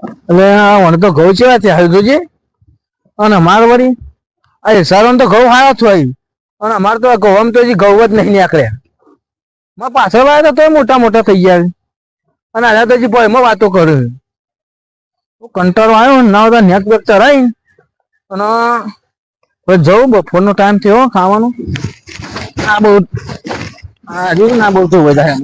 એટલે આ વણ તો ઘઉં ચેવા છે હાલ જોજે. અને અમાર વળી, આ સારો તો ઘઉં હારા અહીં અને અમારે તો ઘઉં તો હજી ઘઉં જ નહીં નીકળ્યા માં પાછળ વાળા તો મોટા મોટા થઈ ગયા અને આના તો હજી ભયમાં વાતો કરે કંટાળો આવ્યો ને બધા નેક બેક ચરાઈ અને હવે જવું બપોરનો ટાઈમ થયો ખાવાનો. આ બહુ, આ હજુ ના બહુ તો વધારે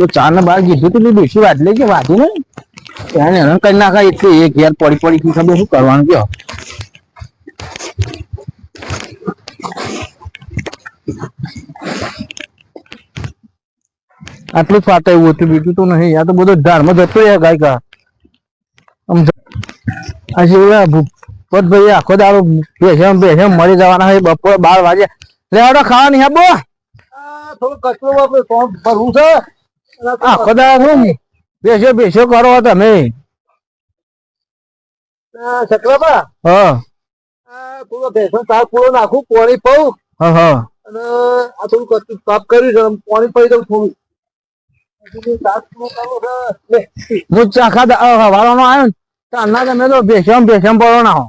તો. તો ચાર ને બાર કીધું તું બેસી વાત લે કે વાંધો ને ત્યાં હેરાન કરી નાખા એટલે એ ઘેર પડી પડી શું ખબર શું કરવાનું કયો આટલું જ એવું હતું, બીજું તો નહીં. આ તો બધો ધર્મ જતો યાર ગાયકા. આમ જ- આ જે ભાઈ આખો દારો બેસે બેસે મરી જવાના હોય, બપોર બાર વાગે. લે આવડો ખાવા નહીં આબો થોડું કચરો વાપરે છે. આખો દાડો શું બેસો બેસો કરો તમે. સકલાબા. હા. પૂરો ભેંસો તાર પૂરો નાખું પોણી પઉ. હા હા. અને આ થોડું પાપ કર્યું છે પોણી પડી દઉં થોડું. હું ચાખા વાળવાનો આવ્યો ને તારના તમે તો બેસમ બેસમ પડો ના હો.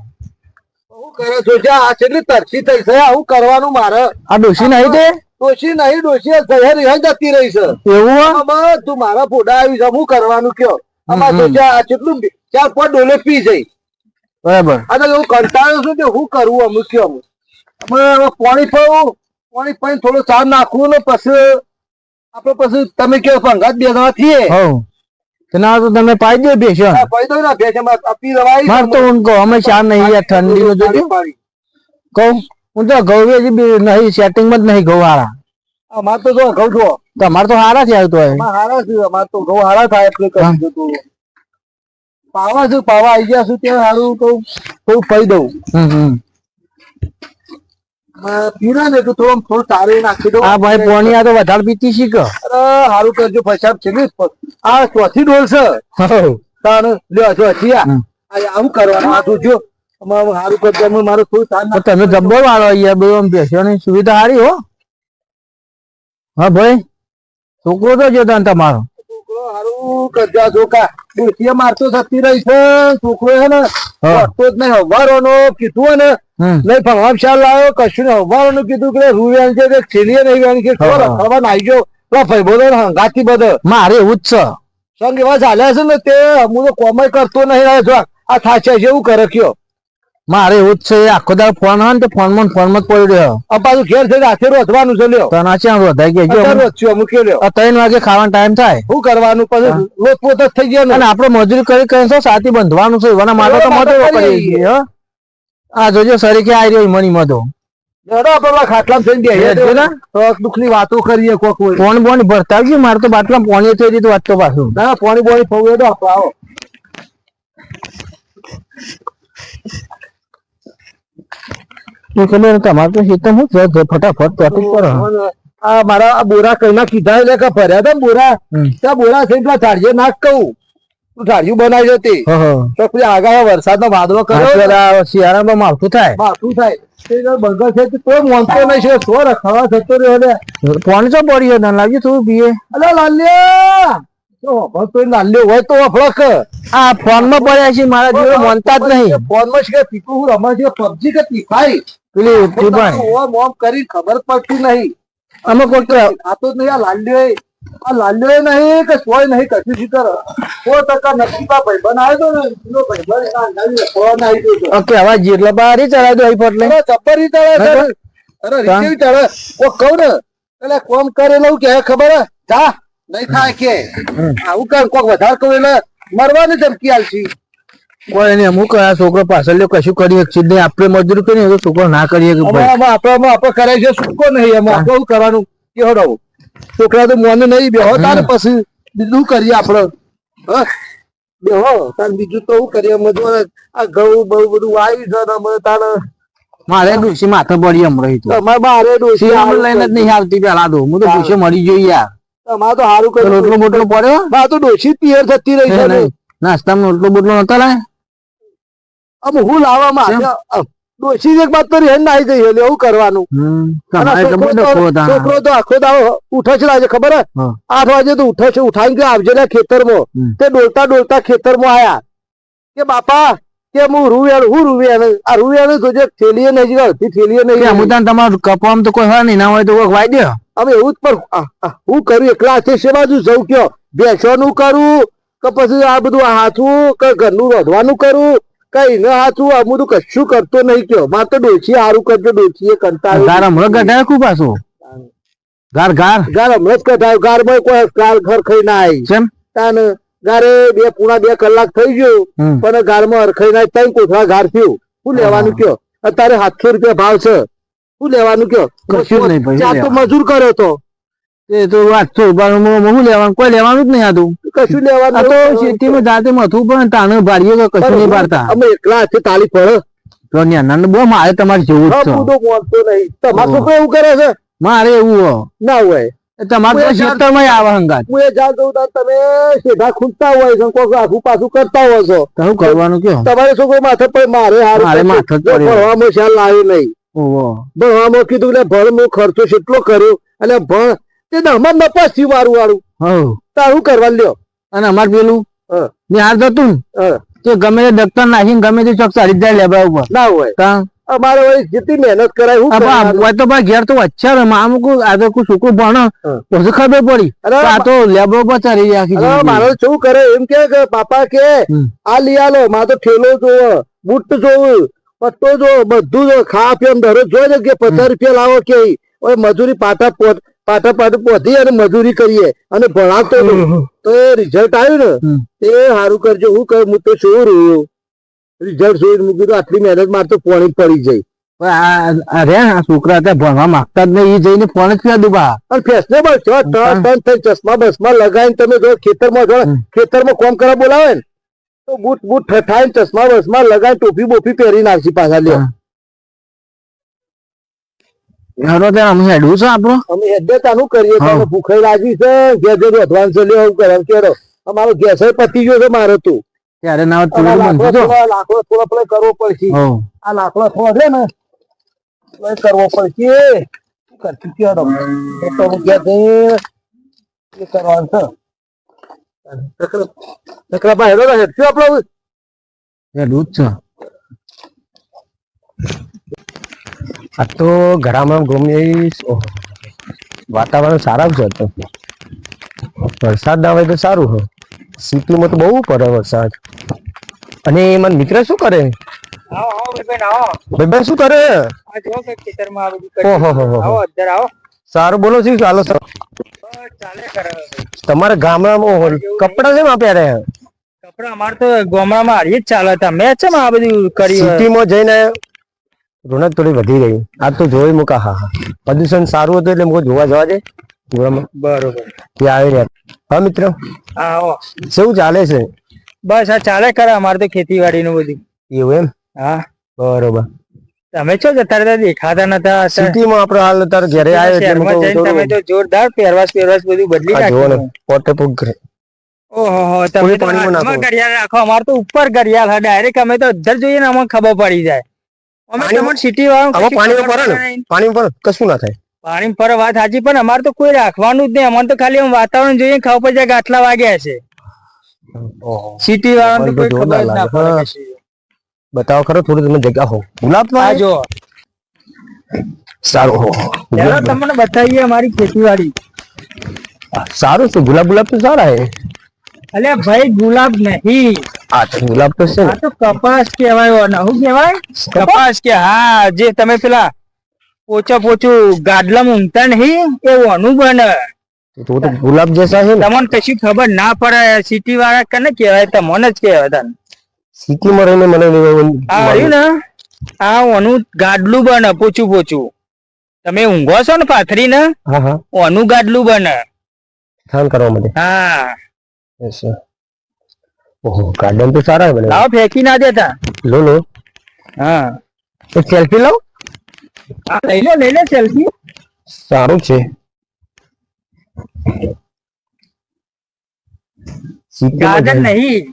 કરે છો? આ છેલ્લી તરસી થઈ છે? આવું કરવાનું મારે. આ ડોસી નહીં તે? ડોશી નહીં ડોશી શહેર જતી રહી છે. એવું આમાં તું મારા ફોટા આવી છે હું કરવાનું કયો? આમાં તો કેટલું ચાર પાંચ ડોલે પી જઈ બરાબર. અને હું કંટાળો છું કે હું કરવું અમુક કયો અમુક. પાણી પાઉં પાણી પાઈ થોડું સાર નાખવું ને પછી આપડે પછી તમે કયો પંગાત બે જણા થઈએ. હવ તો તમે પાઈ દો આ પાઈ દઉં ને ભેંસ પી રવાય માર તો કહું અમે ચાર નહીં ઠંડી નું જોજો. કહું. હું તો ઘઉં હજી બી નહીં સેટિંગમાં જ નહીં ઘઉં હારા અમાર તો જો ઘઉં છો તમારે તો હારા છે આવતો હોય હારા છે અમાર તો ઘઉં હારા થાય એટલે કરી દીધું. પાવા છું પાવા આવી ગયા છું ત્યાં સારું કહું થોડું પાઈ દઉં. પીના ને તો થોડું થોડું સારું નાખી દઉં. આ ભાઈ પોણી આ તો વધારે પીતી શીખ અરે સારું કરજો પૈસા છે ને આ ચોથી ડોલ છે. તાણ લ્યો ચોથી આ આવું કરવાનું આ જોજો મારું તમે જબ્બર વાળો અહીંયા બધું બેસવાની સુવિધા સારી હો. હા ભાઈ છોકરો તો જોતા તમારો. છોકરો હારું કરજો આ જોકા. મારતો થતી રહી છે. છોકરો છે ને હા. જ નહીં હવારોનો કીધું ને નહીં ભણવા ખ્યાલ લાવ્યો કશું ને હવારોનું કીધું કે રૂ છે કે છેલીએ નહીં વેણ કે હા. રખડવા નાઈ ગયો ભાઈ બોલો હંગાતી બધો. મારે એવું જ છે. સંગ એવા ચાલ્યા છે ને તે હું તો કોમય કરતો નહીં આ થાચે છે એવું કરે કયો. મારે એવું જ છે આખો દાડો ફોન હોય ને તો ફોનમાં ફોનમાં પડી રહ્યો. આ પાછું ઘેર છે રાતે રોધવાનું છે લ્યો. તને ચાણ વધાઈ ગયા ગયો રોધશું મૂક્યો લ્યો. ત્રણ વાગે ખાવાનો ટાઈમ થાય. શું કરવાનું? પછી લોટપોત જ થઈ ગયો અને આપણે મજૂરી કરી કરી તો સાથી બંધવાનું છે? એના માટે તો મજૂરો. છીએ હો. આ જોજો સરીકે આવી રહ્યો મની મધો. પાણી તો વાતો પોણ ભરતા મારે તો બાટલા પોણી થઈ પાછું. ના પાણી બોણી ફવું આપણે આવો. તમારે તો સીતમ હું ફટાફટ ચોટી કરો. આ મારા બોરા કઈના કીધા એટલે કે ભર્યા હતા બોરા. ત્યાં બોરા થઈને પેલા ઢાળીએ નાખ કહું. તું બનાવી હતી. તો. પછી આગળ વરસાદનો વાદળો કર્યો શિયાળામાં માવઠું થાય. તે છે તો મોનતો નહીં છે. તો રખવા થતો રહ્યો ને. તો લાગ્યું તું પીએ અલે લાલ્યા! તો તો આ ફોનમાં પડ્યા છે મારા જીવો મનતા જ નહીં. ફોનમાં છે કે પીકુ હું રમવા છે પબજી કે તીખાઈ પેલી ટીપાઈ ઓમ ઓમ કરી ખબર પડતી નહીં. અમે કોઈ ખાતો જ નહીં આ લાલ્યો આ લાલ્યો નહીં કે સોય નહીં કશું શીખર. સો ટકા નસીબા ભાઈ બનાવ્યો તો ને એનો ભાઈબંધ ફોન આવી ગયો ઓકે હવે જેટલા બારી ચડાવી દો અહીં અરે ચપ્પરી છે. અરે રીચેવી તળે કોક કહું ને એટલે કોમ કરેલું કે ખબર? જા નહીં થાય કે. આવું કર કોક વધારે કહું એટલે મરવાની ધમકી આલશી. કોઈ નહીં અમુક આ છોકરો પાછળ લ્યો કશું કરી શકશે નહીં. આપણે મજૂરી કરીએ તો છોકરો ના કરીએ કે આપડે આપણે આપણે કરાય છે સૂકો નહીં. એમાં આપણે શું કરવાનું? કેવડો છોકરા તો મોને નહીં બેહો તારે પછી બીજું કરીએ આપણે. બેહો તાર બીજું તો શું કરીએ? મજૂર આ ઘઉં બહુ બધું વાવી છે અમે તારે મારે ડોસી માથે પડી એમ રહી તું. તમારે બારે ડોસી આમ લઈને જ નહીં આવતી પેલા તો. હું તો ડોસી મળી જોઈ યાર. તમારે તો સારું કર્યું રોટલો બોટલો પડ્યો? મારે તો ડોસી પિયર થતી રહી છે નાસ્તામાં રોટલો બોટલો નતા લાય? આમ હું લાવવામાં આવ્યો? ડોશી એક બાદ તો રેન નાઈ ગઈ એટલે એવું કરવાનું. છોકરો તો- આખો દાવો ઉઠે છે આજે ખબર આઠ વાગે તો ઉઠે છે ઉઠાઈ કે આવજે ને ખેતરમાં. તે ડોલતા ડોલતા ખેતરમાં આયા. કે બાપા કે હું રૂવેણ હું રૂવેણ? આ રૂવેણ તો જે થેલીએ નહીં ગયો તે થેલીએ નહીં. ગઈ. તમારું કપામ તો કોઈ હોય નહીં ના હોય તો કોઈક વાઈ દે હવે એવું જ પણ હું કર્યું એકલા હાથે છે બાજુ જવું કયો? બેસવાનું કરું કે પછી આ બધું હાથું કે ઘરનું રોધવાનું કરું? કઈ ન હાથું આ બધું કશું કરતો નહીં કયો. મારે તો ડોછી હારું કરજો ડોછી એ કંટાળી ગાર હમણાં ગઢાય ખૂબ પાછો? ગાર ગાર? ગાર હમણાં જ કઢાયું ગારમાં કોઈ ગાર ઘર ખાઈ ના આવી કેમ તાન ગારે બે પૂણા બે કલાક થઈ ગયું પણ પણ ગારમાં અરખાઈ ના ત્રણ કોથળા ગાર થયું. શું લેવાનું કયો? અત્યારે સાતસો રૂપિયા ભાવ છે. શું લેવાનું કયો? કશું નહીં ભાઈ, ચાર તો મજૂર કર્યો તો. એ તો વાત છો હું લેવાનું? કોઈ લેવાનું જ નહીં આતું કશું લેવાનું તો ખેતીમાં જાતે મથવું પણ તાણે ભાડીએ કે કશું નહીં પાડતા. અમે એકલા હાથે તાલી પડે તો બહુ મારે તમારે જેવું જ છે. બુડો નહીં. તમારો છોકરો એવું કરે છે? મારે એવું હો. ના હોય. તમારે તો કોઈ આવે હંગાત. હું એ જાણ દઉં તમે સીધા ખૂંદતા હોય છો કોઈક આખું પાછું કરતા હોય છો. શું કરવાનું કયો? તમારે છોકરો માથે પર મારે હારું માથે. ભણવામાં ખ્યાલ લાવ્યો નહીં. ભણવામાં કીધું એટલે ભણ હું ખર્ચો કેટલો કર્યો? અને ભણ તે દળમાં નપાસ થયું મારું વાળું. તારું કરવા લ્યો? અને અમાર પેલું. નિહાર જતું ને, હા, ગમે તે દફતર નાખીને ગમે તે ચોક ચાલી જાય લેબડા ઉપર. ના હોય. તા અમારે હોય જેટલી મહેનત કરાય હું આ હોય તો ભાઈ ઘેર તો વચ્ચે રે મામ કોઈ આ તો કોઈ છોકરું ભણે. પછી ખબર પડી? તો આ તો લેબડા ઉપર ચડી જાય આખી મારો શું કરે? એમ કે કે પાપા કે આ લઈ આલો મારે તો ઠેલો જોવો બુટ જોવું પટ્ટો જોવો બધું જો ખા પીએમ દરરોજ જોઈ કે પચાસ રૂપિયા લાવો કે મજૂરી પાટા પોત પાટા પાટા પોધી અને મજૂરી કરીએ અને ભણાવતો તો એ રિઝલ્ટ આવ્યું ને એ સારું કરજો હું કર હું તો શું રહ્યું રિઝલ્ટ જોઈને મૂકી તો આટલી મહેનત માર તો પોણી પડી જાય. અરે આ- છોકરા ત્યાં ભણવા માંગતા જ નહીં ઈ જઈને ફોન જ દુબા. અને ફેશનેબલ છો ત્રણ ત્રણ થઈ ચશ્મા બસમાં લગાવીને તમે જો ખેતરમાં જો. ખેતરમાં કોમ કરવા બોલાવે ને તો બૂટ બૂટ ઠઠાઈને ચશ્મા બસમાં લગાવીને ટોપી બોપી પહેરી નાખશી પાછા લ્યો. હેડો અમે છે આપણું. અમે હેડે તાનું કરીએ તો. ભૂખાઈ લાગી છે ઘેર છે લ્યો એવું કરે કેરો અમારો ગેસ પતી ગયો છે મારો તું. ત્યારે ના ચૂલો લાકડો બંધ થોડો લાકડો થોડો પેલો કરવો પડશે. આ લાકડો થોડો ને એ કરવો પડશે. શું કરતી કેરો એ તો હું ઘેર જઈ એ કરવાનું છે. નકરા ભાઈ હેડો આપણો. હેડવું જ છે. આ તો ઘરામાં ગમે વાતાવરણ સારા છે તો વરસાદ ના હોય તો સારું હોય. સિટીમાં તો બહુ પડે વરસાદ. અને મને મિત્ર શું કરે? ભાઈ શું કરે? જો સારું બોલો શું ચાલો સર તમારા ગામડામાં કપડા કપડાં કેમ આપ્યા રે? કપડા અમારે તો ગામડામાં હારી જ ચાલે. હતા મેં છે આ બધું કર્યું? સિટીમાં જઈને રોનક થોડી વધી ગઈ. આ તો જોઈ મૂકા. હા હા. પ્રદૂષણ સારું હતું એટલે મૂકો જોવા જવા દે. બરોબર. ત્યાં આવી રહ્યા. હા મિત્ર? હા આવો શું ચાલે છે? બસ આ ચાલે કરે અમારે તો ખેતીવાડી નું બધું. એવું એમ? હા. બરોબર. તમે છો અત્યારે તો દેખાતા નતા સિટીમાં આપણે હાલ અત્યારે ઘરે આવ્યો એટલે તમે તો જોરદાર પહેરવાશ પહેરવાશ બધું બદલી નાખ્યું. પોતે પૂગ ઓહો તમે તો હાથમાં. ઘડિયાળ રાખો. અમારે તો ઉપર ઘડિયાળ હા ડાયરેક્ટ અમે તો અંદર જોઈએ ને અમને ખબર પડી જાય. અમે પાણીમાં- સિટી વાળા આમાં પાણીમાં પડે ને? પાણીમાં કશું ના થાય. પાણી પર વાત સાચી પણ અમારે તો કોઈ રાખવાનું જ નહીં. તો ખાલી વાતાવરણ જોઈએ ખબર પડે આટલા વાગ્યા છે. સિટી વાળા તો કોઈ ખબર ના પડે બતાવો ખરો થોડું તમે જગ્યા હો. ગુલાબ તો આ આ જો. સારું હો. તમને બતાવીએ અમારી ખેતીવાડી. સારું છે. ગુલાબ ગુલાબ તો સારા હે અલ્યા ભાઈ ગુલાબ નહીં. આ તો ગુલાબ તો છે આ તો કપાસ કહેવાય ને શું કહેવાય? કપાસ કે હા જે તમે પેલા પોચા પોચું ગાડલા ઊંઘતા નહીં એવું ઓનું બને. તો તો ગુલાબ જેસા છે તમને કશી ખબર ના પડે સિટી વાળા કને કહેવાય તમને જ કહેવાય તને. સિટીમાં રહીને મને આ રહ્યું ને આ ઓનું ગાડલું બને પોચું પોચું. તમે ઊંઘો છો ને પાથરી ને ઓનું ગાડલું બને. ઠાન કરવા માટે. હા. ગાર્ડન તો સારા હે લાવ લાવો ફેંકી ના દેતા. લો લો. હા. એક સેલ્ફી લો આ લઈ લો લઈ લો સેલ્ફી સારું છે. ગાર્ડન નહીં.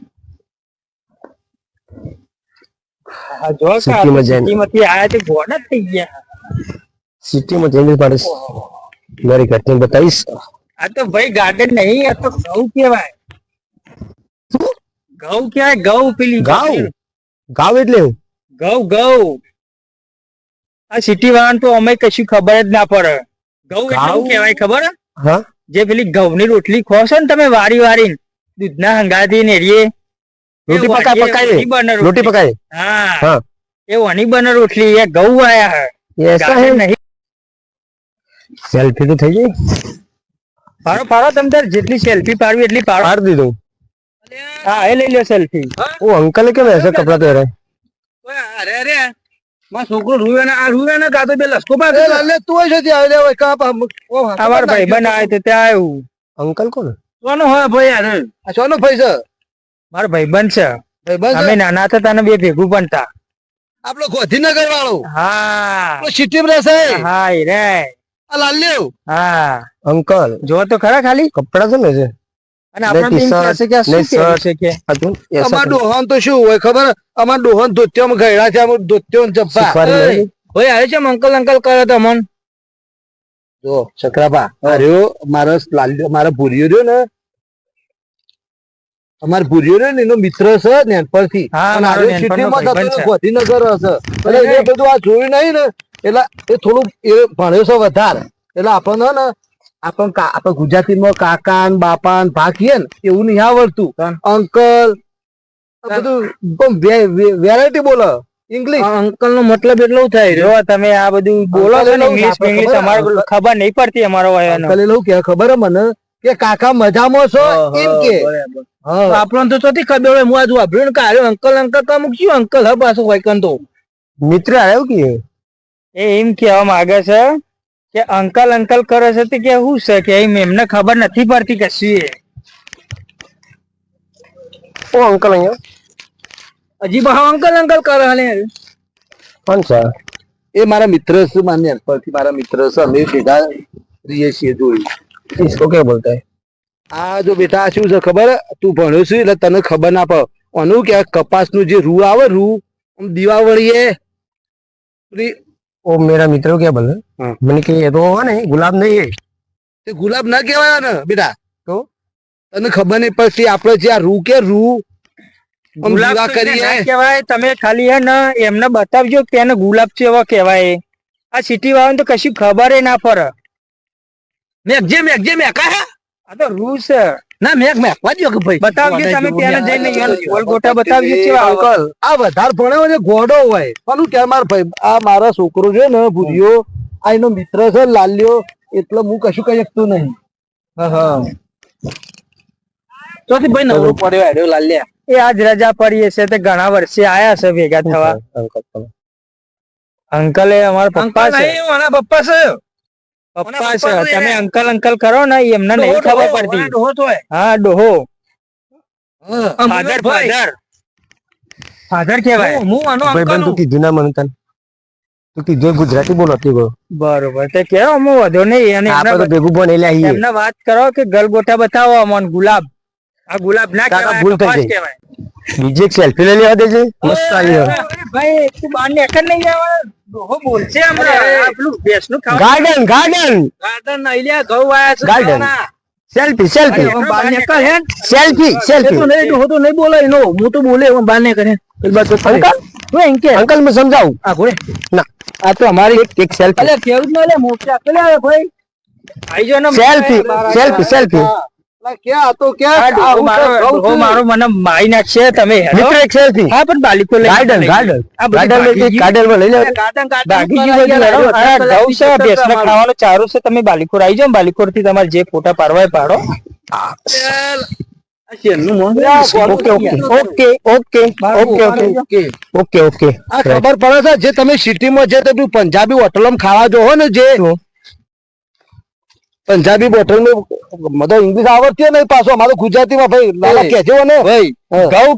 જો સિટીમાં જઈને. આયા તે ગોડા થઈ ગયા. સિટીમાં જઈને પાડીશ મારી ઘટની બતાવીશ. આ તો ભાઈ ગાર્ડન નહીં આ તો સૌ કહેવાય. ઘઉં ક્યાં ઘઉં પેલી ઘઉં ઘઉં એટલે એવું ઘઉં ઘઉં આ સિટી વાળાને તો અમે કશું ખબર જ ના પડે ઘઉં એટલે શું કહેવાય ખબર હા જે પેલી ઘઉંની રોટલી ખો છો ને તમે વારી વારી દૂધના હંગાથી ને રીએ રોટી પકા પકાય રોટી પકાય હા એ ઓની બને રોટલી એ ઘઉં આયા હે એસા હે નહીં સેલ્ફી તો થઈ ગઈ પાડો પાડો તમ તાર જેટલી સેલ્ફી પાડવી એટલી પાડો પાડી દીધું હા એ લઈ લ્યો સેલ્ફી ઓ અંકલ કેમ એસે કપડા પહેરે? અરે અરે માં છોકરો રૂવે ને આ રૂવે ને કાતો બે લસકો માં એટલે તું છે ત્યાં આવ્યો કા તમાર ભાઈ બન આયો તે ત્યાં આવ્યું. અંકલ કોણ? કોનો હોય ભાઈ અરે આ સોનો ભાઈ છે? મારો ભાઈ બન છે. ભાઈ બન અમે નાના હતા તને બે ભેગું બનતા આપણો ગોધીનગર વાળો હા આપણો સિટી બ્રેસ હા રે. આ લાલ્યો હા. અંકલ જો તો ખરા ખાલી? કપડા છે ને છે તો રહ્યો ને. અમાર ભૂરિયો રહ્યો ને એનો મિત્ર છે નેનપરથી ગોધીનગર હશે. એટલે એ બધું આ જોયું નહીં ને. એ થોડું એ ભણ્યો છે વધારે. એટલે આપણને આપણ આપણ ગુજરાતીમાં કાકા ને બાપા ને ભાખીએ ને એવું નહીં આવડતું. અંકલ બધું વેરાયટી બોલો? ઇંગ્લિશ અંકલ નો મતલબ એટલો થાય. જો તમે આ બધું બોલો છો ને ઇંગ્લિશ ઇંગ્લિશ અમારે ખબર નહીં પડતી અમારો અંકલ એવું કે ખબર મને? કે કાકા મજામાં છો? એમ કે. આપણો તો ચોથી ખબર હોય હું આજુ વાપર્યું ને કાઢ્યો અંકલ અંકલ કા મૂક્યું અંકલ હ પાછો હોય તો. મિત્ર આવ્યો કે? એ એમ કહેવા માંગે છે કે અંકલ અંકલ કરે છે કે શું છે કે એમ એમને ખબર નથી પડતી કે શું ઓ અંકલ અહીંયા? હજી બહા અંકલ અંકલ કરે હાલે કોણ છે? એ મારા મિત્ર છે માની પરથી મારા મિત્ર છે અમે ભેગા રહીએ છીએ જોઈ. ઇસકો કે બોલતા હે આ જો બેઠા શું છે ખબર? તું ભણ્યો છું એટલે તને ખબર ના પડે. ઓનું કે કપાસનું જે રૂ આવે રૂ દિવાવળીએ वो मेरा मित्र क्या बोले हाँ। मैंने कि ये तो है नहीं गुलाब नहीं है તે ગુલાબ ના કહેવાય ને બેટા તો? તને ખબર નહીં પડતી આપણે જે આ રૂ કે રૂ આમ ગુલાબ દીવા તો એને ના કરીએ કહેવાય તમે ખાલી હે ને એમને બતાવજો કે એને ગુલાબ કેવો કહેવાય આ સિટી વાળાને તો કશું ખબર ના પડે મેઘજે મેઘજે મેકા હે આ તો રૂ છોકરો છે ને ભૂરિયો આ એનો મિત્ર છે લાલ્યો એટલે હું કશું કહી શકતું નહીં. હા હા. ચોથી ભાઈ નવરો પડ્યો લાલ્યા. એ આજ રજા પડી છે તે ઘણા વર્ષે આયા છે ભેગા થવા. અંકલ એ અમારા પપ્પા છે. મારા પપ્પા છે. પપ્પા છે તમે અંકલ અંકલ કરો ને એમને નહીં ખબર પડતી. તો. હા ડોહો. Father father. ફાધર કહેવાય. હું હું આનો અંકલ બંધ તું કીધું ના મને તને. તું કીધું ગુજરાતી બોલો. ગયો બરોબર. તે કેવો હું વધો નહીં. અને આપણે તો એમને ભેગું ભણેલા છીએ એમને વાત કરો કે ગલગોટા બતાવો અમોન ગુલાબ. આ ગુલાબ ના કહેવાય ભૂલ થઈ ગઈ. બીજી એક સેલ્ફી લઈ લેવા દેજે. મસ્ત આવી ભાઈ તું બહાર નીકળ નહીં જવા બોલશે ગાર્ડન ગાર્ડન. ગાર્ડન ના ઘઉં વાયા છે ગાર્ડન. Selfie selfie. સેલ્ફી તો સેલ્ફી. નહીં હું તો નહીં બોલે નો. હું તો બોલે હું બાને નહીં કરે. અંકલ? હું એમ કે. અંકલ મેં સમજાવું. આ ઘોડે ના આ તો અમારી એક એક સેલ્ફી. અલે કેવું ન લે આપેલી આવે ભાઈ? આઈ જો ને સેલ્ફી સેલ્ફી સેલ્ફી. ક્યાં હતો? ક્યાં? મારો. મારો મને મારી નાખશે તમે. મિત્ર હા પણ બાલિકો લઈ ગાર્ડન. ગાર્ડન આ ગાર્ડન ગાર્ડન લઈ લે ગાર્ડન ગાર્ડન છે ખાવાનો ચારો છે તમે બાલિકોર આવી બાલિકોરથી તમારે જે ફોટા પાડવા પાડો. Okay okay. Okay okay okay okay. Okay. Okay okay. આ ખબર પડે છે જે તમે સિટીમાં જે તમે પંજાબી હોટલમાં ખાવા જો હો ને જે. પંજાબી બોટલ મતલબ ઇંગ્લિશ આવડતી હોય ને પાછો અમારો ગુજરાતીમાં ભાઈ લાલા કેજો ને ભાઈ ઘઉં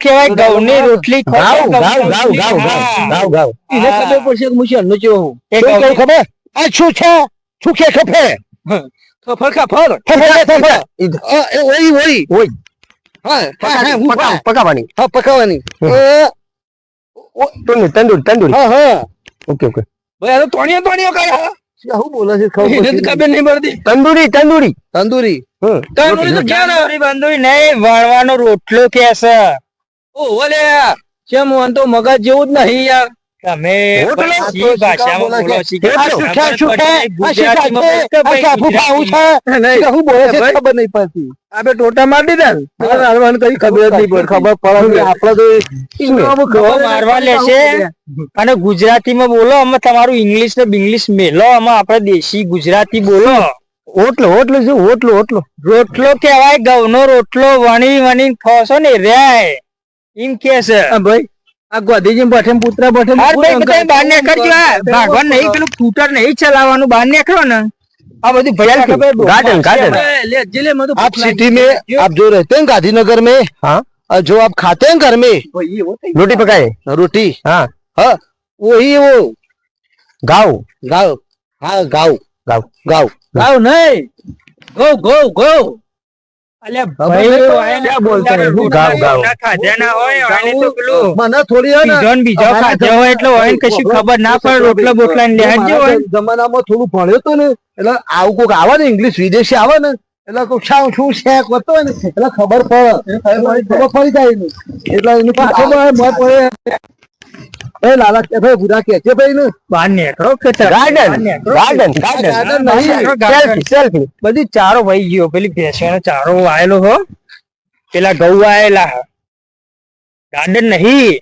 રોટલી ગાવ ઘઉંની ગાવ રોટલી. એને ખબર પડશે કે હું. એ ઘઉં- ખબર આ શું છે શું કે ખફર ખફર. ઓઈ ઓઈ હા હા, હા હું પકા હા. પકાવાની હા પકાવાની અ, તો નહીં તંદુરી તંદુરી હા હા ઓકે ઓકે ભાઈ આ તો તોણીઓ તોણીઓ કરે હા. શું બોલે છે? ખબર નહીં પડતી. તંદુરી તંદુરી. તંદુરી? તંદૂરી તો ક્યાં તંદૂરી બંદૂરી નહીં વણવાનો રોટલો કે છે. ઓહો લે કેમ હું તો મગજ જેવું જ નહીં યાર. તમે આ ભાષામાં બોલો બોલે છે. આ શું છે, આ છે? બોલો કે આ ભાઈ સાફું ખાવું ગુજરાતીમાં? છે? શું બોલે છે ખબર નહીં પડતી. આપે ટોટા મારી દીધા ને. કઈ ખબર જ નહીં ખબર પડે આપણે તો મારવા લેશે અને ગુજરાતીમાં બોલો અમે તમારું ઇંગ્લિશ ને બિંગ્લિશ મેલો અમે આપણે દેશી ગુજરાતી બોલો. ઓટલો ઓટલો શું ઓટલો ઓટલો રોટલો કેવાય ઘઉં નો રોટલો વણી વણી ખોસો ને રે એમ કે છે. ભાઈ આ ગોધીજી બઠે ને પુત્ર બઠે ને હાર પૂરો ભાઈ બધા બહાર નીકળજો આ. ભાગવાન નહીં પેલું સ્કૂટર નહીં ચલાવવાનું બહાર નીકળો ને આ બધું ભૈયા ખબર गार्डन गार्डन ए, ले जिले में तो आप सिटी में आप जो रहते हैं गांधीनगर में हाँ और जो आप खाते हैं घर में भाई ये होता रोटी पकाए रोटी हाँ हाँ वही वो गाँव गाँव हाँ गाँव गाँव गाँव गाँव नहीं गो गो गो અલ્યા ભાઈ, ભાઈ ક્યાં ક્યાં બોલતા બોલતા રહે? ગાવ, ગાવ. ખાધા હોય આને તો પેલું મને થોડી હે ને. બીજો ને બીજો અમારા ખાધો હોય એટલે હોય કશું ખબર ના પડે રોટલા બોટલા ને લેહાજો હોય જમાનામાં થોડું ભણ્યો તો ને એટલે આવું કોક આવે ને ઇંગ્લિશ વિદેશી આવે ને એટલે કોક શાવ શું શેક હતો ને એટલે ખબર પડે. ખબર પડી જાય એટલે એની પાછળ મત પડે લાલા કે ભાઈ બુરા કે છે ભાઈ ને? બહાર નીકળો કે garden garden garden selfie selfie બધી ચારો વહી ગયો. પેલી ભેંસેનો ચારો આયેલો હો. પેલા ગૌ આયેલા ગાર્ડન નહીં.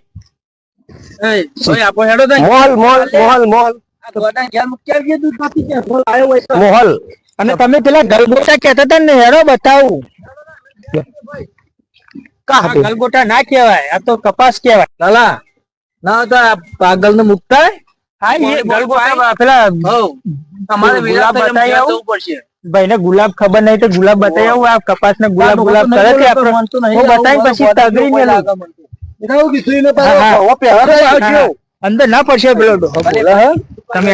તમે પેલા ગલગોટા કેતા હતા ને હેરો બતાવું. ગલગોટા ના કેવાય આ તો કપાસ કેવાય લાલા ના તો પાગલ ને મુકતા ભાઈ ને ગુલાબ ખબર નહીં તો ગુલાબ બતાવી આવું આ કપાસ ને ગુલાબ ગુલાબ કરે છે હું બતાવી પછી તગરી ને અંદર ના પડશે પેલો તમે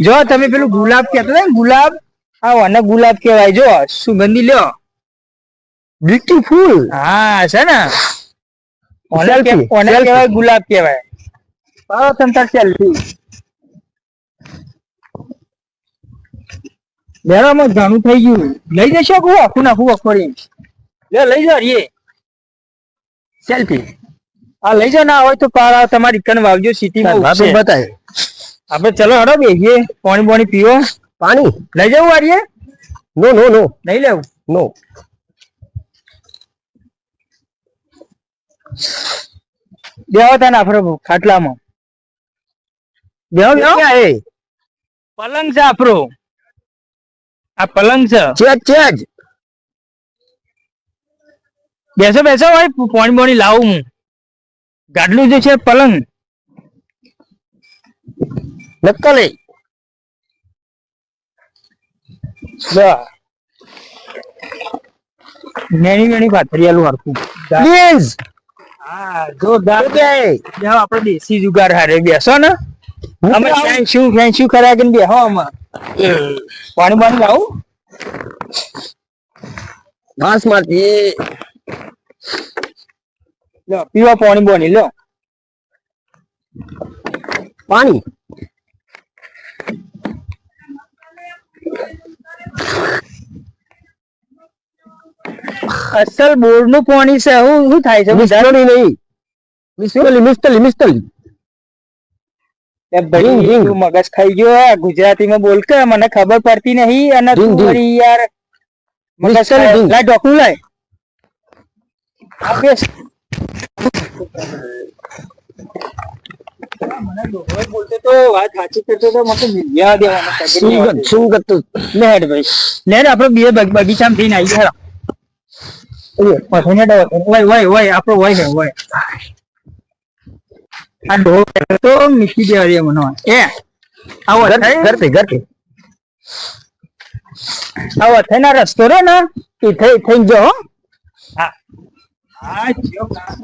જો તમે પેલું ગુલાબ કેતો ને ગુલાબ. આવો અને ગુલાબ કેવાય જો સુગંધી લ્યો. બ્યુટીફુલ હા છે ને? ગુલાબ કહેવાય ઘણું થઈ ગયું. લઈ જશો આખું નાખું વખોડી લઈ જાવ સેલ્ફી. આ લઈ જાવ ના હોય તો પારા તમારી કન વાવજો સિટીમાં બતાય. આપડે ચલો હડો બેહીએ પાણી પાણી પીવો. પાણી? લઈ જવું આરીએ નો નો નો નહીં લેવું? નો દેવતાના પ્રભુ ખાટલામાં. પલંગ છે આપણો આ પલંગ છે. બેસો બેસો ભાઈ પોણી બોણી લાવું હું. ગાડલું જે છે પલંગ. નક્કલે મેની મેની પાથરી આલું હરખું. પ્લીઝ હા જોરદાર. આપણે દેશી જુગાર હારે બેસો ને. અમે ફેન ફેન શું ખરા કે બેહો પાણી પાણી લાવું? માસ મારતી લો પીવા પાણી બોની લો. પાણી? અસલ બોરનું પાણી છે હું શું થાય છે મિસ્ટરી નહીં. મિસ્ટરી? મિસ્ટરી મિસ્ટરી. ભાઈ તું મગજ ખાઈ ગયો ગુજરાતી ગુજરાતીમાં બોલ કે મને ખબર પડતી નહીં અને તું વળી યાર મગજ લાય ડોકું લાય. આપેશ બગીચામાં થઈને આવી ગયા રસ્તો રે ને એ થઈ થઈ જો હો. હા. હા જો ના.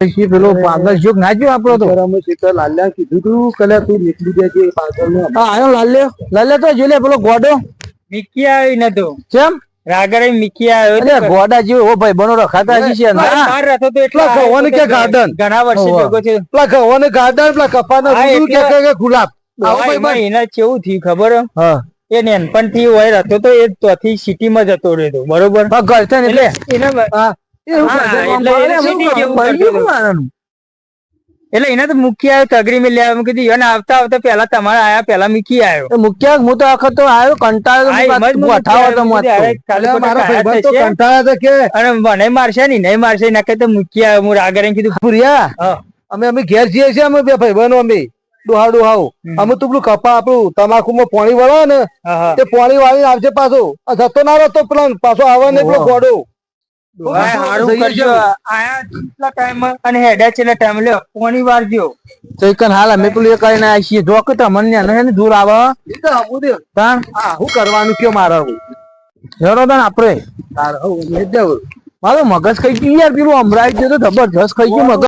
પછી પેલો પાગલ જોગ ના જો આપણો તો. અમે સીતા લાલ્યા કીધું તું કલે તું નીકળી દેજે પાછળનું હા આયો લાલ્યો. લાલ્યો તો જોઈ લે પેલો ગોડો. મીકી આવી નતો. કેમ? રાગરે મીકી આવ્યો અરે ગોડા જેવો ભાઈ બનો રખાતા હજી છે મારે ના તો એટલે કે garden? ઘણા વર્ષે ભેગો છે ગાર્ડન પેલા કપાના હા, કે એટલે- કે ગુલાબ? આવો ભાઈ એમાં એને કેવું થયું ખબર? હે? એ નાનપણથી હોય રહેતો તો એ ત્યાંથી સિટીમાં જતો રહેતો બરોબર? એટલે એના હા. એવું હા, એટલે એને જેવું કરતો હતો. એટલે એને તો મૂકી આવ્યો તગરી મેં લેવા કીધું એને આવતા આવતા પેલા તમારે આયા પેલા મૂકી આવ્યો. મુખ્ય હું તો આખો તો આવ્યો કંટાળો આ તો તો તો કે. અને મને મારશે નહીં નહીં મારશે ના તો મૂકી આવ્યો. હું રાગરે કીધું પુરિયા અમે અમે ઘેર જઈએ છીએ અમે બે ભાઈબંધો અમે. ડોહા ડોહાઓ અમે તો પેલું કપા આપણું તમાકુમાં પાણી વળે ને. તે પાણી વાળી આવશે પાછો. જતો ના રહેતો પેલો પાછો આવે ને પેલો ગોડો દૂર આવે. શું કરવાનું કયો મારે જવું. મારો મગજ ખાઈ ગયું યાર પેલું અમરાઈ ગયો તો જબરજસ્ત ખાઈ ગયું મગજ